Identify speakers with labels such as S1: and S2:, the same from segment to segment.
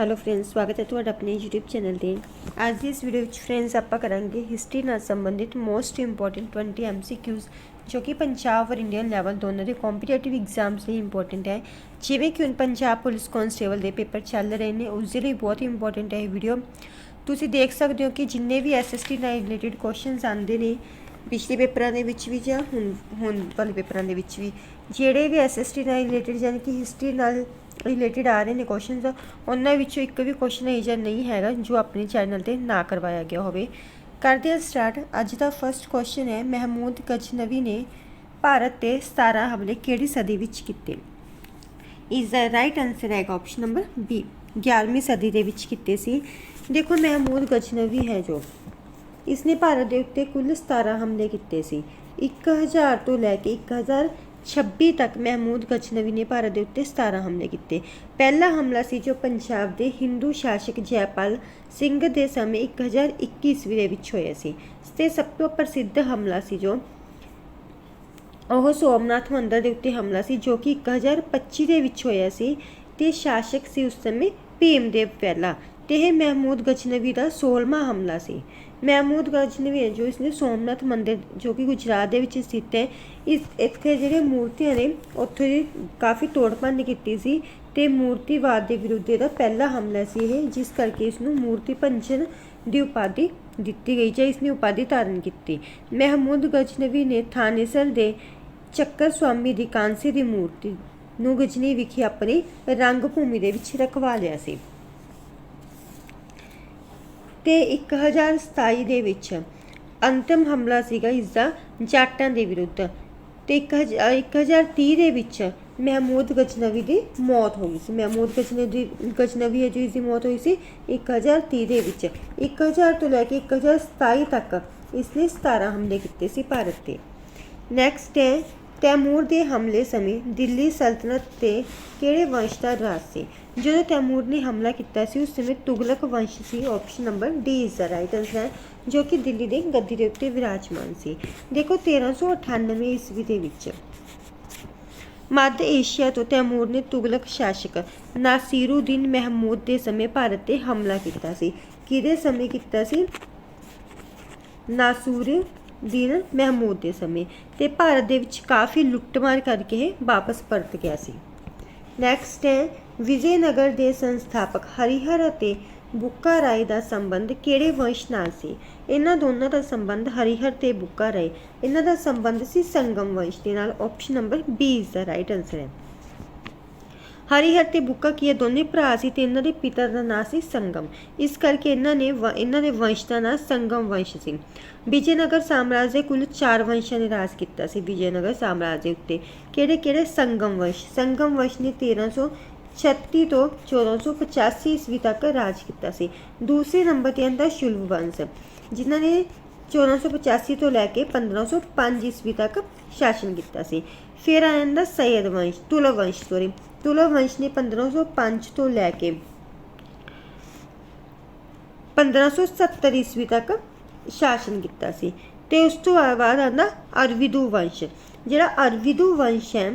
S1: Hello friends ਸਵਾਗਤ ਹੈ ਤੁਹਾਡਾ ਆਪਣੇ YouTube ਚੈਨਲ ਤੇ। ਅੱਜ ਦੀ ਇਸ ਵੀਡੀਓ ਵਿੱਚ ਫਰੈਂਡਸ ਆਪਾਂ ਕਰਾਂਗੇ ਹਿਸਟਰੀ ਨਾਲ ਸੰਬੰਧਿਤ ਮੋਸਟ ਇੰਪੋਰਟੈਂਟ 20 MCQs ਜੋ ਕਿ ਪੰਜਾਬ ਔਰ ਇੰਡੀਅਨ ਲੈਵਲ ਦੋਨੋਂ ਦੇ ਕੰਪੀਟੀਟਿਵ ਐਗਜ਼ਾਮਸ ਲਈ ਇੰਪੋਰਟੈਂਟ ਹੈ। ਜਿਵੇਂ ਕਿ ਹੁਣ ਪੰਜਾਬ ਪੁਲਿਸ ਕਾਂਸਟੇਬਲ ਦੇ ਪੇਪਰ ਚੱਲ ਰਹੇ ਨੇ, ਉਸ ਦੇ ਲਈ ਬਹੁਤ ਇੰਪੋਰਟੈਂਟ ਹੈ ਇਹ ਵੀਡੀਓ ਤੁਸੀਂ ਦੇਖ ਸਕਦੇ ਹੋ ਕਿ ਜਿੰਨੇ ਵੀ ਐਸਐਸਟੀ ਨਾਲ ਰਿਲੇਟਡ ਕੁਐਸਚਨਸ ਆਉਂਦੇ ਨੇ, ਪਿਛਲੇ ਪੇਪਰਾਂ ਦੇ ਵਿੱਚ ਵੀ ਜਾਂ ਹੁਣ ਹੁਣ ਵਾਲੇ ਪੇਪਰਾਂ ਦੇ ਵਿੱਚ ਵੀ, ਜਿਹੜੇ ਵੀ ਐਸਐਸਟੀ ਨਾਲ ਰਿਲੇਟਡ ਯਾਨੀ ਕਿ ਹਿਸਟਰੀ ਨਾਲ ਰਿਲੇਟਡ ਆ ਰਹੇ ਨੇ ਕੁਐਸਚਨਸ ਉਹਨਾਂ ਵਿੱਚੋਂ ਇੱਕ ਵੀ ਕੁਐਸਚਨ ਇਹ ਜਿਹਾ ਨਹੀਂ ਹੈਗਾ ਜੋ ਆਪਣੇ ਚੈਨਲ ਤੇ ਨਾ ਕਰਵਾਇਆ ਗਿਆ ਹੋਵੇ। ਕਰਦੇ ਹਾਂ ਸਟਾਰਟ ਅੱਜ ਦਾ ਫਰਸਟ ਕੁਐਸਚਨ ਹੈ, ਮਹਿਮੂਦ ਗਜਨਵੀ ਨੇ ਭਾਰਤ ਤੇ 17 ਹਮਲੇ ਕਿਹੜੀ ਸਦੀ ਵਿੱਚ ਕੀਤੇ? ਇਸ ਦਾ ਰਾਈਟ ਆਨਸਰ ਹੈਗਾ ਆਪਸ਼ਨ ਨੰਬਰ ਬੀ 11ਵੀਂ ਸਦੀ ਦੇ ਵਿੱਚ ਕੀਤੇ ਸੀ। ਦੇਖੋ, ਮਹਿਮੂਦ ਗਜਨਵੀ ਹੈ ਜੋ, ਇਸਨੇ ਭਾਰਤ ਦੇ ਉੱਤੇ ਕੁੱਲ 17 ਹਮਲੇ ਕੀਤੇ ਸੀ। 1000 ਤੋਂ ਲੈ ਕੇ 1026 ਤੱਕ ਮਹਿਮੂਦ ਗਜਨਵੀ ਨੇ ਭਾਰਤ ਦੇ ਉੱਤੇ 17 ਹਮਲੇ ਕੀਤੇ। ਪਹਿਲਾ ਹਮਲਾ ਸੀ ਜੋ ਪੰਜਾਬ ਦੇ ਹਿੰਦੂ ਸ਼ਾਸਕ ਜੈਪਾਲ ਸਿੰਘ ਦੇ ਸਮੇਂ 1021 ਈਸਵੀ ਦੇ ਵਿੱਚ ਹੋਇਆ ਸੀ। ਤੇ ਸਭ ਤੋਂ ਪ੍ਰਸਿੱਧ ਹਮਲਾ ਸੀ ਜੋ ਉਹ ਸੋਮਨਾਥ ਮੰਦਰ ਦੇ ਉੱਤੇ ਹਮਲਾ ਸੀ ਜੋ ਕਿ 1025 ਦੇ ਵਿੱਚ ਹੋਇਆ ਸੀ ਤੇ ਸ਼ਾਸਕ ਸੀ ਉਸ ਸਮੇਂ ਭੀਮਦੇਵ ਪਹਿਲਾ ਤੇ ਇਹ ਮਹਿਮੂਦ ਗਜਨਵੀ ਦਾ 16ਵਾਂ ਹਮਲਾ ਸੀ। ਮਹਿਮੂਦ ਗਜਨਵੀ ਹੈ ਜੋ ਇਸਨੇ ਸੋਮਨਾਥ ਮੰਦਿਰ ਜੋ ਕਿ ਗੁਜਰਾਤ ਦੇ ਵਿੱਚ ਸਥਿਤ ਹੈ, ਇਸ ਇੱਥੇ ਜਿਹੜੇ ਮੂਰਤੀਆਂ ਨੇ, ਉੱਥੇ ਦੀ ਕਾਫੀ ਤੋੜਪੰਨ ਕੀਤੀ ਸੀ ਤੇ ਮੂਰਤੀਵਾਦ ਦੇ ਵਿਰੁੱਧ ਇਹਦਾ ਪਹਿਲਾ ਹਮਲਾ ਸੀ ਇਹ, ਜਿਸ ਕਰਕੇ ਇਸ ਨੂੰ ਮੂਰਤੀ ਭੰਜਨ ਦੀ ਉਪਾਧੀ ਦਿੱਤੀ ਗਈ ਜਾਂ ਇਸ ਨੇ ਉਪਾਧੀ ਧਾਰਨ ਕੀਤੀ। ਮਹਿਮੂਦ ਗਜਨਵੀ ਨੇ ਥਾਨੇਸਰ ਦੇ ਚੱਕਰ ਸਵਾਮੀ ਦੀ ਕਾਂਸੀ ਦੀ ਮੂਰਤੀ ਨੂੰ ਗਜਨੀ ਵਿਖੇ ਆਪਣੀ ਰੰਗ ਭੂਮੀ ਦੇ ਵਿੱਚ ਰਖਵਾ ਲਿਆ ਸੀ। ਤੇ 1027 ਦੇ ਵਿੱਚ ਅੰਤਮ ਹਮਲਾ ਸੀਗਾ ਇਸ ਦਾ ਜਾਟਾਂ ਦੇ ਵਿਰੁੱਧ ਤੇ 1030 ਦੇ ਵਿੱਚ ਮਹਿਮੂਦ ਗਜਨਵੀ ਦੀ ਮੌਤ ਹੋ ਗਈ ਸੀ। ਮਹਿਮੂਦ ਗਜਨਵੀ ਗਜਨਵੀ ਹੈ ਜੋ ਇਸ ਦੀ ਮੌਤ ਹੋਈ ਸੀ। 1030 ਦੇ ਵਿੱਚ 1000 ਤੋਂ ਲੈ ਕੇ 1027 ਤੱਕ ਇਸਨੇ 17 ਹਮਲੇ ਕੀਤੇ ਸੀ ਭਾਰਤ ਤੇ। ਨੈਕਸਟ ਹੈ ਤੈਮੂਰ ਦੇ ਹਮਲੇ ਸਮੇਂ ਦਿੱਲੀ ਸਲਤਨਤ ਤੇ ਕਿਹੜੇ ਵੰਸ਼ ਦਾ ਰਾਜ ਸੀ? ਜਦੋਂ ਤੈਮੂਰ ਨੇ ਹਮਲਾ ਕੀਤਾ ਸੀ, ਉਸ ਸਮੇਂ ਤੁਗਲਕ ਵੰਸ਼ ਸੀ option number D is the right answer ਜੋ ਕਿ ਦਿੱਲੀ ਦੇ ਗੱਦੀ ਦੇ ਉੱਤੇ ਵਿਰਾਜਮਾਨ ਸੀ। ਦੇਖੋ 1398 ਈਸਵੀ ਦੇ ਵਿੱਚ ਮੱਧ ਏਸ਼ੀਆ ਤੋਂ ਤੈਮੂਰ ਨੇ ਤੁਗਲਕ ਸ਼ਾਸਕ ਨਾਸੀਰੁਦੀਨ ਮਹਿਮੂਦ ਦੇ ਸਮੇਂ ਭਾਰਤ ਤੇ ਹਮਲਾ ਕੀਤਾ ਸੀ। ਕਿਹਦੇ ਸਮੇਂ ਕੀਤਾ ਸੀ? ਨਾਸੂਰ ਨਾਸੂਰਦੀਨ ਮਹਿਮੂਦ ਦੇ ਸਮੇਂ ਤੇ ਭਾਰਤ ਦੇ ਵਿੱਚ ਕਾਫੀ ਲੁੱਟਮਾਰ ਕਰਕੇ ਇਹ ਵਾਪਸ ਪਰਤ ਗਿਆ ਸੀ। ਨੈਕਸਟ ਹੈ, ਵਿਜੇਨਗਰ ਦੇ ਸੰਸਥਾਪਕ ਹਰੀਹਰ ਅਤੇ ਬੁੱਕਾ ਰਾਏ ਦਾ ਸੰਬੰਧ ਕਿਹੜੇ ਵੰਸ਼ ਨਾਲ ਸੀ? ਇਹਨਾਂ ਦੋਨਾਂ ਦਾ ਸੰਬੰਧ ਹਰੀਹਰ ਤੇ ਬੁੱਕਾ ਰਾਏ। ਇਹਨਾਂ ਦਾ ਸੰਬੰਧ ਸੀ ਸੰਗਮ ਵੰਸ਼ ਦੇ ਨਾਲ। Option number B is the right answer ਹੈ। ਹਰੀਹਰ ਤੇ ਬੁੱਕਾ ਕੀ ਇਹ ਦੋਨੇ ਭਰਾ ਸੀ ਤੇ ਇਹਨਾਂ ਦੇ ਪਿਤਾ ਦਾ ਨਾਂ ਸੀ ਸੰਗਮ। ਇਸ ਕਰਕੇ ਇਹਨਾਂ ਨੇ ਵ- ਇਹਨਾਂ ਦੇ ਵੰਸ਼ ਦਾ ਨਾਂ ਸੰਗਮ ਵੰਸ਼ ਸੀ। ਵਿਜੇਨਗਰ ਸਾਮਰਾਜ ਦੇ ਕੁੱਲ 4 ਵੰਸ਼ਾਂ ਨੇ ਰਾਜ ਕੀਤਾ ਸੀ। ਵਿਜੇਨਗਰ ਸਾਮਰਾਜ ਦੇ ਉੱਤੇ ਕਿਹੜੇ ਕਿਹੜੇ ਸੰਗਮ ਵੰਸ਼? ਸੰਗਮ ਵੰਸ਼ ਨੇ 1336 ਤੋਂ 1485 ਈਸਵੀ ਤੱਕ ਰਾਜ ਕੀਤਾ ਸੀ। ਦੂਸਰੇ ਨੰਬਰ ਤੇ ਆਂਦਾ ਸ਼ੁਲਭ ਵੰਸ਼, ਜਿਨ੍ਹਾਂ ਨੇ 1485 ਤੋਂ ਲੈ ਕੇ 1505 ਈਸਵੀ ਤੱਕ ਸ਼ਾਸਨ ਕੀਤਾ ਸੀ। ਫਿਰ ਆ ਜਾਂਦਾ ਸੈਯਦ ਵੰਸ਼, ਤੁਲਵ ਵੰਸ਼ ਸੋਰੀ ਤੁਲਵ ਵੰਸ਼ ਨੇ 1505 ਤੋਂ ਲੈ ਕੇ 1570 ਈਸਵੀ ਤੱਕ ਸ਼ਾਸਨ ਕੀਤਾ ਸੀ। ਤੇ ਉਸ ਤੋਂ ਬਾਅਦ ਆਂਦਾ ਅਰਵਿਦੂ ਵੰਸ਼। ਜਿਹੜਾ ਅਰਵਿਦੂ ਵੰਸ਼ ਹੈ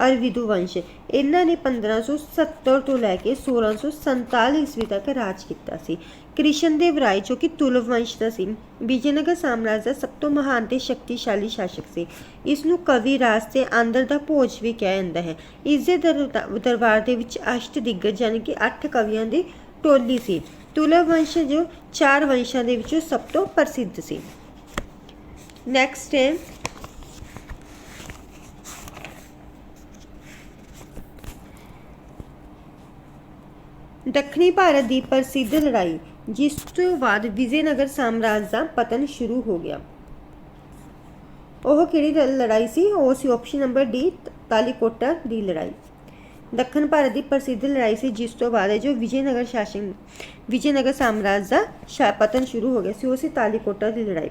S1: ਅਰਵਿਦੂ ਵੰਸ਼। ਇਹਨਾਂ ਨੇ 1570 ਤੋਂ ਲੈ ਕੇ 1647 ਈਸਵੀ ਤੱਕ ਰਾਜ ਕੀਤਾ ਸੀ। ਕ੍ਰਿਸ਼ਨ ਦੇਵ ਰਾਏ, ਜੋ ਕਿ ਤੁਲਵ ਵੰਸ਼ ਦਾ ਸੀ ਵਿਜੇਨਗਰ ਸਾਮਰਾਜ ਦਾ ਸਭ ਤੋਂ ਮਹਾਨ ਤੇ ਸ਼ਕਤੀਸ਼ਾਲੀ ਸ਼ਾਸਕ ਸੀ। ਇਸ ਨੂੰ ਕਵੀ ਰਾਜ ਤੇ ਆਂਦਰ ਦਾ ਭੋਜ ਵੀ ਕਿਹਾ ਜਾਂਦਾ ਹੈ। ਇਸ ਦੇ ਦਰਬਾਰ ਦੇ ਵਿੱਚ ਅਸ਼ਟ ਦਿੱਗਜ ਯਾਨੀ ਕਿ 8 ਕਵੀਆਂ ਦੀ ਟੋਲੀ ਸੀ। ਤੁਲਵ ਵੰਸ਼ ਜੋ ਚਾਰ ਵੰਸ਼ਾਂ ਦੇ ਵਿੱਚੋਂ ਸਭ ਤੋਂ ਪ੍ਰਸਿੱਧ ਸੀ। ਨੈਕਸਟ ਹੈ ਦੱਖਣੀ ਭਾਰਤ ਦੀ ਪ੍ਰਸਿੱਧ ਲੜਾਈ, ਜਿਸ ਤੋਂ ਬਾਅਦ ਵਿਜੇਨਗਰ ਸਾਮਰਾਜ ਦਾ ਪਤਨ ਸ਼ੁਰੂ ਹੋ ਗਿਆ। ਉਹ ਕਿਹੜੀ ਲੜਾਈ ਸੀ? ਉਹ ਸੀ ਆਪਸ਼ਨ ਨੰਬਰ ਡੀ ਤਾਲੀਕੋਟਾ ਦੀ ਲੜਾਈ। ਦੱਖਣ ਭਾਰਤ ਦੀ ਪ੍ਰਸਿੱਧ ਲੜਾਈ ਸੀ, ਜਿਸ ਤੋਂ ਬਾਅਦ ਇਹ ਜੋ ਵਿਜੇਨਗਰ ਸ਼ਾਸਨ, ਵਿਜੇਨਗਰ ਸਾਮਰਾਜ ਦਾ ਸ਼ਾ- ਪਤਨ ਸ਼ੁਰੂ ਹੋ ਗਿਆ ਸੀ, ਉਹ ਸੀ ਤਾਲੀਕੋਟਾ ਦੀ ਲੜਾਈ।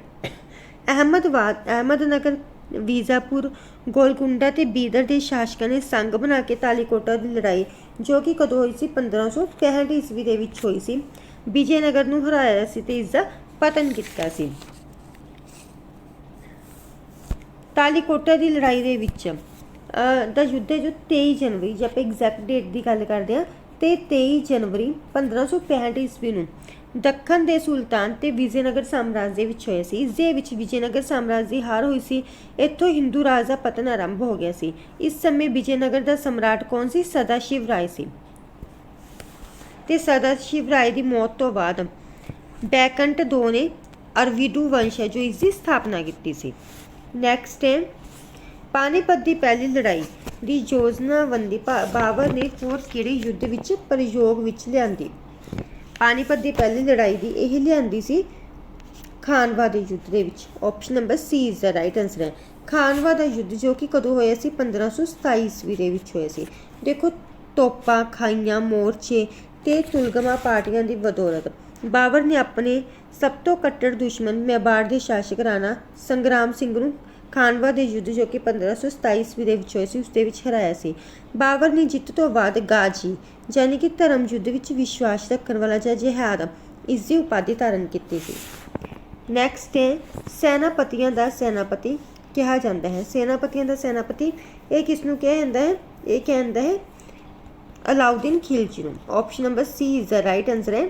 S1: ਅਹਿਮਦਬਾਦ ਅਹਿਮਦਨਗਰ ਵੀਜ਼ਾਪੁਰ, ਗੋਲਕੁੰਡਾ ਤੇ ਬੀਦਰ ਦੇ ਸ਼ਾਸਕਾਂ ਨੇ ਸੰਗ ਬਣਾ ਕੇ ਤਾਲੀਕੋਟਾ ਦੀ ਲੜਾਈ, ਜੋ ਕਿ ਕਦੋਂ ਹੋਈ ਸੀ 1565 ਈਸਵੀ ਦੇ ਵਿੱਚ ਹੋਈ ਸੀ। ਵਿਜੇਨਗਰ ਨੂੰ ਹਰਾਇਆ ਸੀ ਤੇ ਇਸ ਦਾ ਪਤਨ ਕੀਤਾ ਸੀ। ਤਾਲੀਕੋਟਾ ਦੀ ਲੜਾਈ ਦੇ ਵਿੱਚ ਦਾ ਯੁੱਧ ਹੈ ਜੋ 23 ਜਨਵਰੀ, ਜੇ ਆਪਾਂ ਐਗਜ਼ੈਕਟ ਡੇਟ ਦੀ ਗੱਲ ਕਰਦੇ ਹਾਂ, ਤੇ 23 ਜਨਵਰੀ 1565 ਈਸਵੀ ਨੂੰ ਦੱਖਣ ਦੇ ਸੁਲਤਾਨ ਤੇ ਵਿਜੇਨਗਰ ਸਾਮਰਾਜ ਦੇ ਵਿੱਚ ਹੋਇਆ ਸੀ। ਇਸ ਦੇ ਵਿੱਚ ਵਿਜੇਨਗਰ ਸਾਮਰਾਜ ਦੀ ਹਾਰ ਹੋਈ ਸੀ। ਇੱਥੋਂ ਹਿੰਦੂ ਰਾਜ ਦਾ ਪਤਨ ਆਰੰਭ ਹੋ ਗਿਆ ਸੀ। ਇਸ ਸਮੇਂ ਵਿਜੇਨਗਰ ਦਾ ਸਮਰਾਟ ਕੌਣ ਸੀ? ਸਦਾਸ਼ਿਵ ਰਾਏ ਸੀ। ਤੇ ਸਦਾਸ਼ਿਵ ਰਾਏ ਦੀ ਮੌਤ ਤੋਂ ਬਾਅਦ ਬੈਕੰਟ ਦੋ ਨੇ ਅਰਵਿਡੂ ਵੰਸ਼ ਹੈ, ਜੋ ਇਸ ਦੀ ਸਥਾਪਨਾ ਕੀਤੀ ਸੀ। ਨੈਕਸਟ ਹੈ ਪਾਣੀਪਤ ਦੀ ਪਹਿਲੀ ਲੜਾਈ ਦੀ ਯੋਜਨਾਬੰਦੀ ਭਾ- ਬਾਬਰ ਨੇ ਹੋਰ ਕਿਹੜੇ ਯੁੱਧ ਵਿੱਚ, ਪ੍ਰਯੋਗ ਵਿੱਚ ਲਿਆਂਦੀ? ਪਾਣੀਪਤ ਦੀ ਪਹਿਲੀ ਲੜਾਈ ਦੀ ਇਹ ਲਿਆਂਦੀ ਸੀ ਖਾਨਵਾ ਦੇ ਯੁੱਧ ਦੇ ਵਿੱਚ। Option number C is the right answer ਹੈ। ਖਾਨਵਾ ਦਾ ਯੁੱਧ ਜੋ ਕਿ ਕਦੋਂ ਹੋਇਆ ਸੀ? 1527 ਈਸਵੀ ਦੇ ਵਿੱਚ ਹੋਇਆ ਸੀ। ਦੇਖੋ, ਤੋਪਾਂ, ਖਾਈਆਂ, ਮੋਰਚੇ ਤੇ ਤੁਲਗਮਾ ਪਾਰਟੀਆਂ ਦੀ ਬਦੌਲਤ। ਬਾਬਰ ਨੇ ਆਪਣੇ ਸਭ ਤੋਂ ਕੱਟੜ ਦੁਸ਼ਮਣ ਮੇਵਾੜ ਦੇ ਸ਼ਾਸਕ ਰਾਣਾ ਸੰਗਰਾਮ ਸਿੰਘ ਨੂੰ ਖਾਨਵਾ ਦੇ ਯੁੱਧ ਜੋ ਕਿ 1527 ਈਸਵੀ ਦੇ ਵਿੱਚ ਹੋਇਆ ਸੀ ਉਸ ਦੇ ਵਿੱਚ ਹਰਾਇਆ ਸੀ। ਬਾਬਰ ਨੇ ਜਿੱਤ ਤੋਂ ਬਾਅਦ ਗਾਜੀ, ਯਾਨੀ ਕਿ ਧਰਮ ਯੁੱਧ ਵਿੱਚ ਵਿਸ਼ਵਾਸ ਰੱਖਣ ਵਾਲਾ ਜਾਂ ਜਿਹਾਦ ਇਸ ਦੀ ਉਪਾਧੀ ਧਾਰਨ ਕੀਤੀ ਸੀ। ਨੈਕਸਟ ਹੈ, ਸੈਨਾਪਤੀਆਂ ਦਾ ਸੈਨਾਪਤੀ ਕਿਹਾ ਜਾਂਦਾ ਹੈ। ਸੈਨਾਪਤੀਆਂ ਦਾ ਸੈਨਾਪਤੀ ਇਹ ਕਿਸ ਨੂੰ ਕਿਹਾ ਜਾਂਦਾ ਹੈ? ਇਹ ਕਿਹਾ ਜਾਂਦਾ ਹੈ ਅਲਾਉਦੀਨ ਖਿਲਜੀ ਨੂੰ। Option number C is the right answer ਹੈ।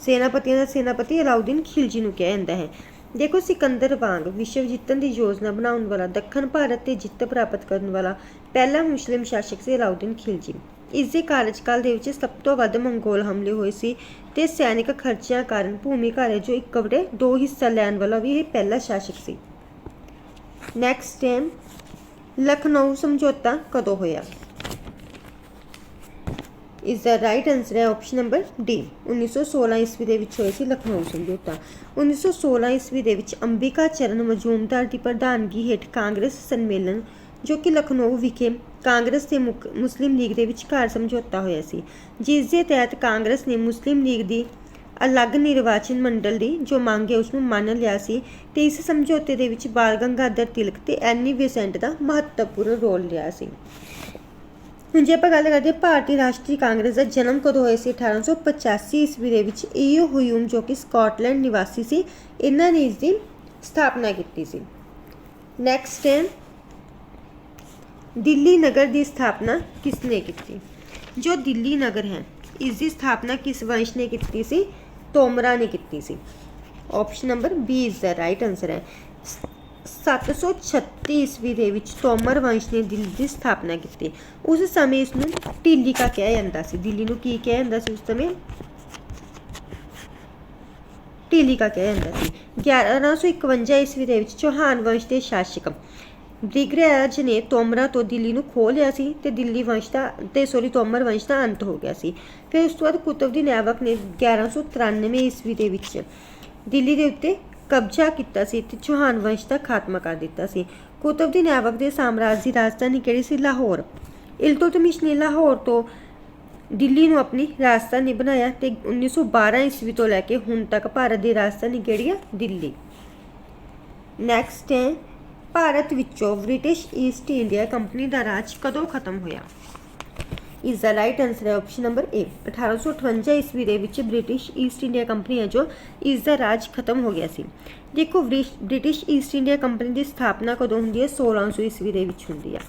S1: ਸੈਨਾਪਤੀਆਂ ਦਾ ਸੈਨਾਪਤੀ ਅਲਾਉਦੀਨ ਖਿਲਜੀ ਨੂੰ ਕਿਹਾ ਜਾਂਦਾ ਹੈ। ਦੇਖੋ, ਸਿਕੰਦਰ ਵਾਂਗ ਵਿਸ਼ਵ ਜਿੱਤਣ ਦੀ ਯੋਜਨਾ ਬਣਾਉਣ ਵਾਲਾ, ਦੱਖਣ ਭਾਰਤ ਤੇ ਜਿੱਤ ਪ੍ਰਾਪਤ ਕਰਨ ਵਾਲਾ ਪਹਿਲਾ ਮੁਸਲਿਮ ਸ਼ਾਸਕ ਸੀ ਅਲਾਉਦੀਨ ਖਿਲਜੀ। ਇਸ ਦੇ ਕਾਰਜਕਾਲ ਦੇ ਵਿੱਚ ਸਭ ਤੋਂ ਵੱਧ ਮੰਗੋਲ ਹਮਲੇ ਹੋਏ ਸੀ ਤੇ ਸੈਨਿਕ ਖਰਚਿਆਂ ਕਾਰਨ ਭੂਮੀ ਘਾਰੇ ਜੋ ਇੱਕ ਵੜੇ ਦੋ ਹਿੱਸਾ ਲੈਣ ਵਾਲਾ ਵੀ ਇਹ ਪਹਿਲਾ ਸ਼ਾਸਕ ਸੀ। ਨੈਕਸਟ ਟਾਈਮ ਲਖਨਊ ਸਮਝੌਤਾ ਕਦੋਂ ਹੋਇਆ? ਇਸ ਦਾ ਰਾਈਟ ਆਨਸਰ ਹੈ ਆਪਸ਼ਨ ਨੰਬਰ ਡੀ 1916 ਈਸਵੀ ਦੇ ਵਿੱਚ ਹੋਇਆ ਸੀ ਲਖਨਊ ਸਮਝੌਤਾ 1916 ਈਸਵੀ ਦੇ ਵਿੱਚ ਅੰਬਿਕਾ ਚਰਨ ਮਜੂਮਦਾਰ ਦੀ ਪ੍ਰਧਾਨਗੀ ਹੇਠ ਕਾਂਗਰਸ ਸੰਮੇਲਨ ਜੋ ਕਿ ਲਖਨਊ ਵਿਖੇ ਕਾਂਗਰਸ ਤੇ ਮੁਸਲਿਮ ਲੀਗ ਦੇ ਵਿਚਕਾਰ ਸਮਝੌਤਾ ਹੋਇਆ ਸੀ ਜਿਸ ਦੇ ਤਹਿਤ ਕਾਂਗਰਸ ਨੇ ਮੁਸਲਿਮ ਲੀਗ ਦੀ ਅਲੱਗ ਨਿਰਵਾਚਨ ਮੰਡਲ ਦੀ ਜੋ ਮੰਗ ਹੈ ਉਸ ਨੂੰ ਮੰਨ ਲਿਆ ਸੀ ਤੇ ਇਸ ਸਮਝੌਤੇ ਦੇ ਵਿੱਚ ਬਾਲ ਗੰਗਾਧਰ ਤਿਲਕ ਤੇ ਐਨੀ ਵਿਸੈਂਟ ਦਾ ਮਹੱਤਵਪੂਰਨ ਰੋਲ ਲਿਆ ਸੀ ਹੁਣ ਜੇ ਆਪਾਂ ਗੱਲ ਕਰਦੇ ਹਾਂ ਭਾਰਤੀ ਰਾਸ਼ਟਰੀ ਕਾਂਗਰਸ ਦਾ ਜਨਮ ਕਦੋਂ ਹੋਇਆ ਸੀ 1885 ਈਸਵੀ ਦੇ ਵਿੱਚ ਈਓ ਹਯੂਮ ਜੋ ਕਿ ਸਕਾਟਲੈਂਡ ਨਿਵਾਸੀ ਸੀ, ਇਹਨਾਂ ਨੇ ਇਸ ਦੀ ਸਥਾਪਨਾ ਕੀਤੀ ਸੀ। ਨੈਕਸਟ ਹੈ, ਦਿੱਲੀ ਨਗਰ ਦੀ ਸਥਾਪਨਾ ਕਿਸ ਨੇ ਕੀਤੀ? ਜੋ ਦਿੱਲੀ ਨਗਰ ਹੈ ਇਸ ਦੀ ਸਥਾਪਨਾ ਕਿਸ ਵੰਸ਼ ਨੇ ਕੀਤੀ ਸੀ? ਤੋਮਰਾ ਨੇ ਕੀਤੀ ਸੀ। Option number B is the right answer ਹੈ। 736 ਈਸਵੀ ਦੇ ਵਿੱਚ ਤੋਮਰ ਵੰਸ਼ ਨੇ ਦਿੱਲੀ ਦੀ ਸਥਾਪਨਾ ਕੀਤੀ। ਉਸ ਸਮੇਂ ਇਸ ਨੂੰ ਢੀਲੀਕਾ ਕਿਹਾ ਜਾਂਦਾ ਸੀ। ਦਿੱਲੀ ਨੂੰ ਕੀ ਕਿਹਾ ਜਾਂਦਾ ਸੀ ਉਸ ਸਮੇਂ? ਢੀਲੀਕਾ ਕਿਹਾ ਜਾਂਦਾ ਸੀ। 1151 ਈਸਵੀ ਦੇ ਵਿੱਚ ਚੌਹਾਨ ਵੰਸ਼ ਦੇ ਸ਼ਾਸਕ ਬ੍ਰਿਗਰਾਜ ਨੇ ਤੋਮਰਾ ਤੋਂ ਦਿੱਲੀ ਨੂੰ ਖੋਹ ਲਿਆ ਸੀ ਤੇ ਦਿੱਲੀ ਵੰਸ਼ ਦਾ ਤੇ ਸੋਰੀ ਤੋਮਰ ਵੰਸ਼ ਦਾ ਅੰਤ ਹੋ ਗਿਆ ਸੀ। ਫਿਰ ਉਸ ਤੋਂ ਬਾਅਦ ਕੁਤਬਦੀਨ ਐਬਕ ਨੇ 1193 ਈਸਵੀ ਦੇ ਵਿੱਚ ਦਿੱਲੀ ਦੇ ਉੱਤੇ ਕਬਜ਼ਾ ਕੀਤਾ ਸੀ ਤੇ ਚੌਹਾਨ ਵੰਸ਼ ਦਾ ਖਾਤਮਾ ਕਰ ਦਿੱਤਾ ਸੀ। ਕੁਤਬਦੀਨ ਨੈਵਕ ਦੇ ਸਾਮਰਾਜ ਦੀ ਰਾਜਧਾਨੀ ਕਿਹੜੀ ਸੀ? ਲਾਹੌਰ। ਇਲਤੁਤਮਿਸ਼ ਨੇ ਲਾਹੌਰ ਤੋਂ ਦਿੱਲੀ ਨੂੰ ਆਪਣੀ ਰਾਜਧਾਨੀ ਬਣਾਇਆ ਤੇ 1912 ਈਸਵੀ ਤੋਂ ਲੈ ਕੇ ਹੁਣ ਤੱਕ ਭਾਰਤ ਦੀ ਰਾਜਧਾਨੀ ਕਿਹੜੀ ਆ? ਦਿੱਲੀ। ਨੈਕਸਟ ਹੈ, ਭਾਰਤ ਵਿੱਚੋਂ ਬ੍ਰਿਟਿਸ਼ ਈਸਟ ਇੰਡੀਆ ਕੰਪਨੀ ਦਾ ਰਾਜ ਕਦੋਂ ਖਤਮ ਹੋਇਆ? ਇਸ ਦਾ ਰਾਈਟ ਆਨਸਰ ਹੈ ਆਪਸ਼ਨ ਨੰਬਰ ਏ 1858 ਈਸਵੀ ਦੇ ਵਿੱਚ ਬ੍ਰਿਟਿਸ਼ ਈਸਟ ਇੰਡੀਆ ਕੰਪਨੀ ਹੈ ਜੋ ਇਸ ਦਾ ਰਾਜ ਖਤਮ ਹੋ ਗਿਆ ਸੀ। ਦੇਖੋ ਬ੍ਰਿਸ਼- ਬ੍ਰਿਟਿਸ਼ ਈਸਟ ਇੰਡੀਆ ਕੰਪਨੀ ਦੀ ਸਥਾਪਨਾ ਕਦੋਂ ਹੁੰਦੀ ਹੈ? 1600 ਈਸਵੀ ਦੇ ਵਿੱਚ ਹੁੰਦੀ ਹੈ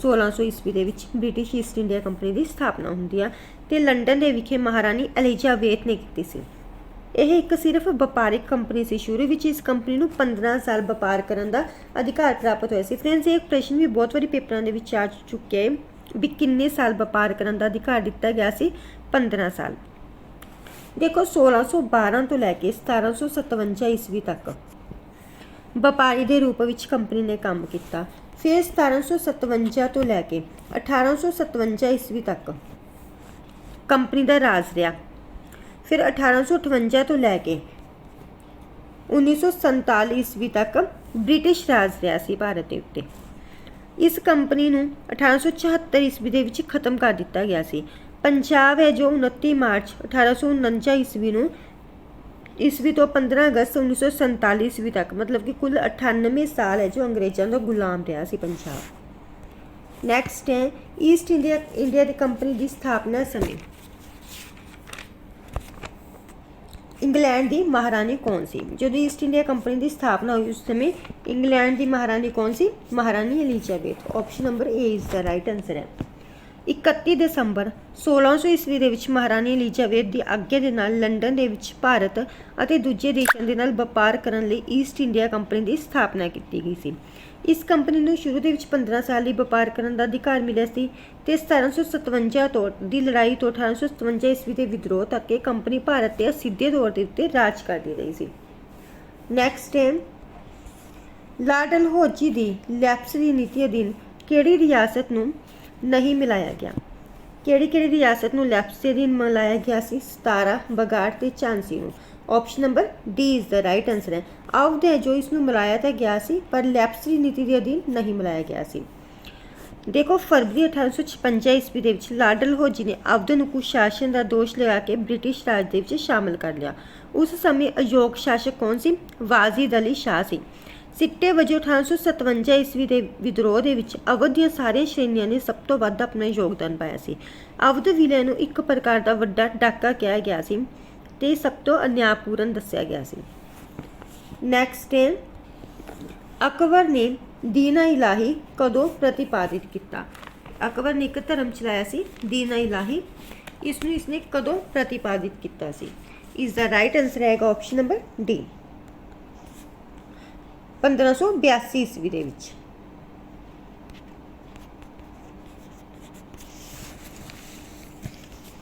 S1: 1600 ਈਸਵੀ ਦੇ ਵਿੱਚ ਬ੍ਰਿਟਿਸ਼ ਈਸਟ ਇੰਡੀਆ ਕੰਪਨੀ ਦੀ ਸਥਾਪਨਾ ਹੁੰਦੀ ਆ। ਤੇ ਲੰਡਨ ਦੇ ਵਿਖੇ ਮਹਾਰਾਣੀ ਐਲਿਜ਼ਾਬੇਥ ਨੇ ਕੀਤੀ ਸੀ। ਇਹ ਇੱਕ ਸਿਰਫ ਵਪਾਰਿਕ ਕੰਪਨੀ ਸੀ। ਸ਼ੁਰੂ ਵਿੱਚ ਇਸ ਕੰਪਨੀ ਨੂੰ 15 ਸਾਲ ਵਪਾਰ ਕਰਨ ਦਾ ਅਧਿਕਾਰ ਪ੍ਰਾਪਤ ਹੋਇਆ ਸੀ। ਫਰੈਂਡਸ, ਇਹ ਪ੍ਰਸ਼ਨ ਵੀ ਬਹੁਤ ਵਾਰੀ ਪੇਪਰਾਂ ਦੇ ਵਿੱਚ ਆ ਚੁੱਕਿਆ ਹੈ ਵੀ ਕਿੰਨੇ ਸਾਲ ਵਪਾਰ ਕਰਨ ਦਾ ਅਧਿਕਾਰ ਦਿੱਤਾ ਗਿਆ ਸੀ? 15 ਸਾਲ। ਦੇਖੋ 1612 ਤੋਂ ਲੈ ਕੇ 1757 ਈਸਵੀ ਤੱਕ ਵਪਾਰੀ ਦੇ ਰੂਪ ਵਿੱਚ ਕੰਪਨੀ ਨੇ ਕੰਮ ਕੀਤਾ। ਫਿਰ 1757 ਤੋਂ ਲੈ ਕੇ 1857 ਈਸਵੀ ਤੱਕ ਕੰਪਨੀ ਦਾ ਰਾਜ ਰਿਹਾ। ਫਿਰ 1858 ਤੋਂ ਲੈ ਕੇ 1947 ਈਸਵੀ ਤੱਕ ਬ੍ਰਿਟਿਸ਼ ਰਾਜ ਰਿਹਾ ਸੀ ਭਾਰਤ ਦੇ ਉੱਤੇ। ਇਸ ਕੰਪਨੀ ਨੂੰ 1874 ਈਸਵੀ ਦੇ ਵਿੱਚ ਖਤਮ ਕਰ ਦਿੱਤਾ ਗਿਆ ਸੀ। ਪੰਜਾਬ ਹੈ ਜੋ 29 ਮਾਰਚ 1849 ਈਸਵੀ ਨੂੰ ਈਸਵੀ ਤੋਂ 15 ਅਗਸਤ 1947 ਈਸਵੀ ਤੱਕ, ਮਤਲਬ ਕਿ ਕੁੱਲ 98 ਸਾਲ ਹੈ ਜੋ ਅੰਗਰੇਜ਼ਾਂ ਦਾ ਗੁਲਾਮ ਰਿਹਾ ਸੀ ਪੰਜਾਬ। ਨੈਕਸਟ ਹੈ ਈਸਟ ਇੰਡੀਆ ਇੰਡੀਆ ਦੀ ਕੰਪਨੀ ਦੀ ਸਥਾਪਨਾ ਸਮੇਂ। ਇੰਗਲੈਂਡ ਦੀ ਮਹਾਰਾਣੀ ਕੌਣ ਸੀ? ਜਦੋਂ ਈਸਟ ਇੰਡੀਆ ਕੰਪਨੀ ਦੀ ਸਥਾਪਨਾ ਹੋਈ, ਉਸ ਸਮੇਂ ਇੰਗਲੈਂਡ ਦੀ ਮਹਾਰਾਣੀ ਕੌਣ ਸੀ? ਮਹਾਰਾਣੀ Elizabeth option number A is the right answer ਹੈ। 31 ਦਸੰਬਰ 1600 ਈਸਵੀ ਦੇ ਵਿੱਚ ਮਹਾਰਾਣੀ ਐਲਿਜ਼ਾਬੈਥ ਦੀ ਆਗਿਆ ਦੇ ਨਾਲ ਲੰਡਨ ਦੇ ਵਿੱਚ ਭਾਰਤ ਅਤੇ ਦੂਜੇ ਦੇਸ਼ਾਂ ਦੇ ਨਾਲ ਵਪਾਰ ਕਰਨ ਲਈ ਈਸਟ ਇੰਡੀਆ ਕੰਪਨੀ ਦੀ ਸਥਾਪਨਾ ਕੀਤੀ ਗਈ ਸੀ। ਇਸ ਕੰਪਨੀ ਨੂੰ ਸ਼ੁਰੂ ਦੇ ਵਿੱਚ 15 ਸਾਲ ਲਈ ਵਪਾਰ ਕਰਨ ਦਾ ਅਧਿਕਾਰ ਮਿਲਿਆ ਸੀ ਤੇ 1757 ਤੋਂ ਦੀ ਲੜਾਈ ਤੋਂ 1857 ਈਸਵੀ ਦੇ ਵਿਦਰੋਹ ਤੱਕ ਇਹ ਕੰਪਨੀ ਭਾਰਤ ਤੇ ਸਿੱਧੇ ਤੌਰ ਦੇ ਉੱਤੇ ਰਾਜ ਕਰਦੀ ਰਹੀ ਸੀ। ਨੈਕਸਟ ਹੈ। ਲਾਰਡ ਅਲਹੌਜੀ ਦੀ ਲੈਪਸ ਦੀ ਨੀਤੀ ਅਧੀਨ ਕਿਹੜੀ ਰਿਆਸਤ ਨੂੰ ਨਹੀਂ ਮਿਲਾਇਆ ਗਿਆ? ਕਿਹੜੀ ਕਿਹੜੀ ਰਿਆਸਤ ਨੂੰ ਲੈਪਸ ਦੇ ਅਧੀਨ ਮਿਲਾਇਆ ਗਿਆ ਸੀ? 17 ਬਗਾੜ ਤੇ ਝਾਂਸੀ ਨੂੰ। Option number D is the right answer ਹੈ ਆਫ ਦੇ ਜੋ ਇਸ ਨੂੰ ਮਿਲਾਇਆ ਤਾਂ ਗਿਆ ਸੀ ਪਰ ਲੈਪਸ ਨੀਤੀ ਦੇ ਅਧੀਨ ਨਹੀਂ ਮਿਲਾਇਆ ਗਿਆ ਸੀ ਦੇਖੋ ਫਰਵਰੀ 1856 ਈਸਵੀ ਦੇ ਵਿੱਚ ਲਾਰਡ ਡਲਹੌਜੀ ਨੇ ਅਵਧ ਨੂੰ ਕੁਸ਼ਾਸਨ ਦਾ ਦੋਸ਼ ਲਗਾ ਕੇ ਬ੍ਰਿਟਿਸ਼ ਰਾਜ ਦੇ ਵਿੱਚ ਸ਼ਾਮਲ ਕਰ ਲਿਆ ਉਸ ਸਮੇਂ ਅਯੋਗ ਸ਼ਾਸਕ ਕੌਣ ਸੀ ਵਾਜ਼ਿਦ ਅਲੀ ਸ਼ਾਹ ਸੀ ਸਿੱਟੇ ਵਜੋਂ 1857 ਈਸਵੀ ਦੇ ਵਿਦਰੋਹ ਦੇ ਵਿੱਚ ਅਵਧ ਦੀਆਂ ਸਾਰੀਆਂ ਸ਼੍ਰੇਣੀਆਂ ਨੇ ਸਭ ਤੋਂ ਵੱਧ ਆਪਣਾ ਯੋਗਦਾਨ ਪਾਇਆ ਸੀ ਅਵਧ ਵਿਲੇ ਨੂੰ ਇੱਕ ਪ੍ਰਕਾਰ ਦਾ ਵੱਡਾ ਡਾਕਾ ਕਿਹਾ ਗਿਆ ਸੀ ਤੇ ਸਭ ਤੋਂ ਅਨਿਆਪੂਰਨ ਦੱਸਿਆ ਗਿਆ ਸੀ। ਨੈਕਸਟ ਹੈ, ਅਕਬਰ ਨੇ ਦੀਨਾ ਇਲਾਹੀ ਕਦੋਂ ਪ੍ਰਤੀਪਾਦਿਤ ਕੀਤਾ? ਅਕਬਰ ਨੇ ਇੱਕ ਧਰਮ ਚਲਾਇਆ ਸੀ, ਦੀਨਾ ਇਲਾਹੀ। ਇਸ ਨੂੰ ਇਸਨੇ ਕਦੋਂ ਪ੍ਰਤੀਪਾਦਿਤ ਕੀਤਾ ਸੀ? ਇਸ ਦਾ ਰਾਈਟ ਆਨਸਰ ਹੈਗਾ ਆਪਸ਼ਨ ਨੰਬਰ ਡੀ 1582 ਈਸਵੀ ਦੇ ਵਿੱਚ।